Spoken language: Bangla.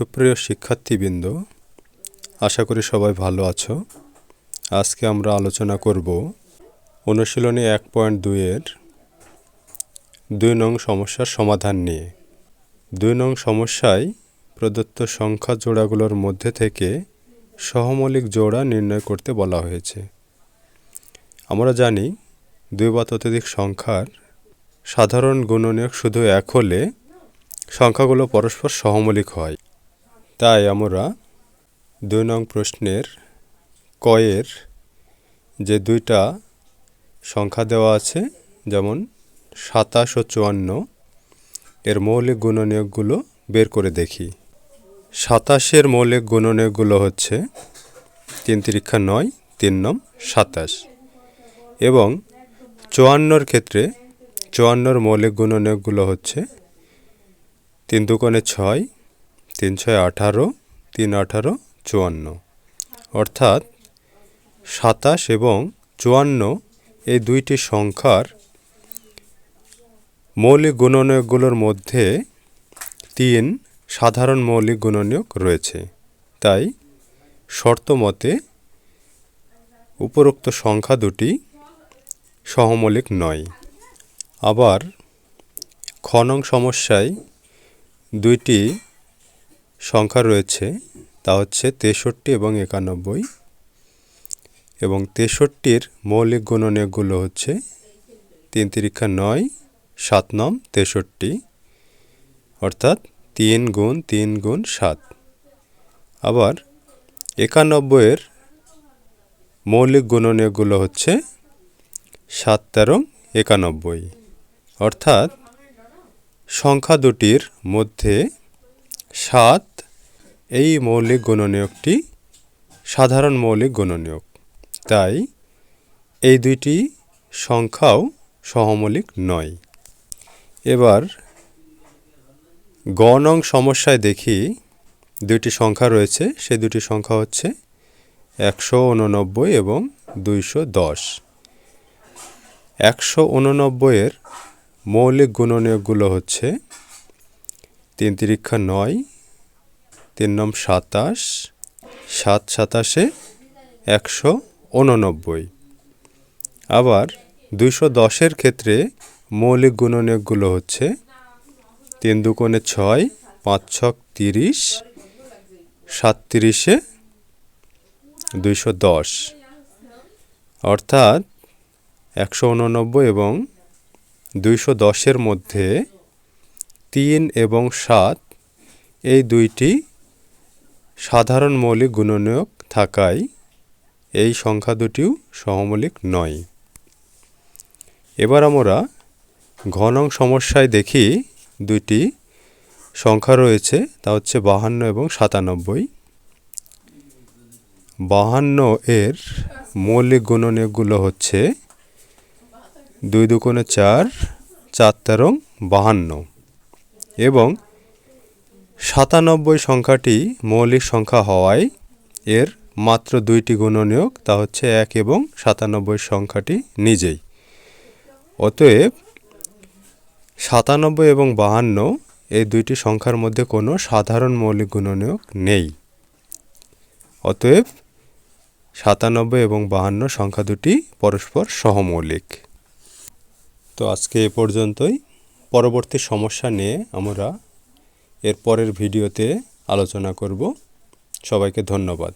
সুপ্রিয় শিক্ষার্থীবৃন্দ, আশা করি সবাই ভালো আছো। আজকে আমরা আলোচনা করব অনুশীলনী এক পয়েন্ট দুইয়ের দুই নং সমস্যার সমাধান নিয়ে। দুই নং সমস্যায় প্রদত্ত সংখ্যা জোড়াগুলোর মধ্যে থেকে সহমৌলিক জোড়া নির্ণয় করতে বলা হয়েছে। আমরা জানি দুই বা ততোধিক সংখ্যার সাধারণ গুণনীয়ক শুধু এক হলে সংখ্যাগুলো পরস্পর সহমৌলিক হয়। তাই আমরা দুই নং প্রশ্নের কয়ের যে দুইটা সংখ্যা দেওয়া আছে, যেমন সাতাশ ও চুয়ান্ন, এর মৌলিক গুণনীয়কগুলো বের করে দেখি। সাতাশের মৌলিক গুণনীয়কগুলো হচ্ছে তিন তিরিক্ষা নয়, তিন নম সাতাশ। এবং চুয়ান্নর ক্ষেত্রে চুয়ান্নর মৌলিক গুণনীয়কগুলো হচ্ছে তিন দুকোণে ছয় তিন ছয় আঠারো তিন আঠারো, চুয়ান্ন। অর্থাৎ সাতাশ এবং চুয়ান্ন এই দুইটি সংখ্যার মৌলিক গুণনীয়কগুলোর মধ্যে তিন সাধারণ মৌলিক গুণনীয়ক রয়েছে। তাই শর্ত মতে উপরোক্ত সংখ্যা দুটি সহমৌলিক নয়। আবার খনং সমস্যায় দুইটি সংখ্যা রয়েছে, তা হচ্ছে তেষট্টি এবং একানব্বই। এবং তেষট্টির মৌলিক গুণনীয়কগুলো হচ্ছে তিন তিরিক্ষা নয়, সাত নম, তেষট্টি। অর্থাৎ তিন গুণ তিন গুণ সাত। আবার একানব্বইয়ের মৌলিক গুণনীয়কগুলো হচ্ছে সাত তেরো, একানব্বই। অর্থাৎ সংখ্যা দুটির মধ্যে সাত, এই মৌলিক গুণনীয়কটি সাধারণ মৌলিক গুণনীয়ক। তাই এই দুইটি সংখ্যাও সহমৌলিক নয়। এবার গণং সমস্যায় দেখি দুইটি সংখ্যা রয়েছে, সেই দুটি সংখ্যা হচ্ছে একশো উননব্বই এবং দুইশো দশ। একশো উননব্বইয়ের মৌলিক গুণনীয়কগুলো হচ্ছে তিন তিরিক্ষা নয়, তিন নম সাতাশ, সাত সাতাশে একশো উননব্বই। আবার দুইশো দশের ক্ষেত্রে মৌলিক গুণনীয়কগুলো হচ্ছে তিন দুকোণে ছয়, পাঁচ ছক তিরিশ, সাতত্রিশে দুইশো দশ। অর্থাৎ একশো উননব্বই এবং দুইশো দশের মধ্যে তিন এবং সাত, এই দুইটি সাধারণ মৌলিক গুণনীয়ক থাকায় এই সংখ্যা দুটিও সহমৌলিক নয়। এবার আমরা ঘনং সমস্যায় দেখি দুইটি সংখ্যা রয়েছে, তা হচ্ছে বাহান্ন এবং সাতানব্বই। বাহান্ন এর মৌলিক গুণনীয়কগুলো হচ্ছে দুই দুকোণে চার চার তেরো, বাহান্ন। এবং সাতানব্বই সংখ্যাটি মৌলিক সংখ্যা হওয়ায় এর মাত্র দুইটি গুণনীয়ক, তা হচ্ছে এক এবং সাতানব্বই সংখ্যাটি নিজেই। অতএব সাতানব্বই এবং বাহান্ন এই দুইটি সংখ্যার মধ্যে কোনো সাধারণ মৌলিক গুণনীয়ক নেই। অতএব সাতানব্বই এবং বাহান্ন সংখ্যা দুটি পরস্পর সহমৌলিক। তো আজকে এ পর্যন্তই। পরবর্তী সমস্যা নিয়ে আমরা এর পরের ভিডিওতে আলোচনা করব। সবাইকে ধন্যবাদ।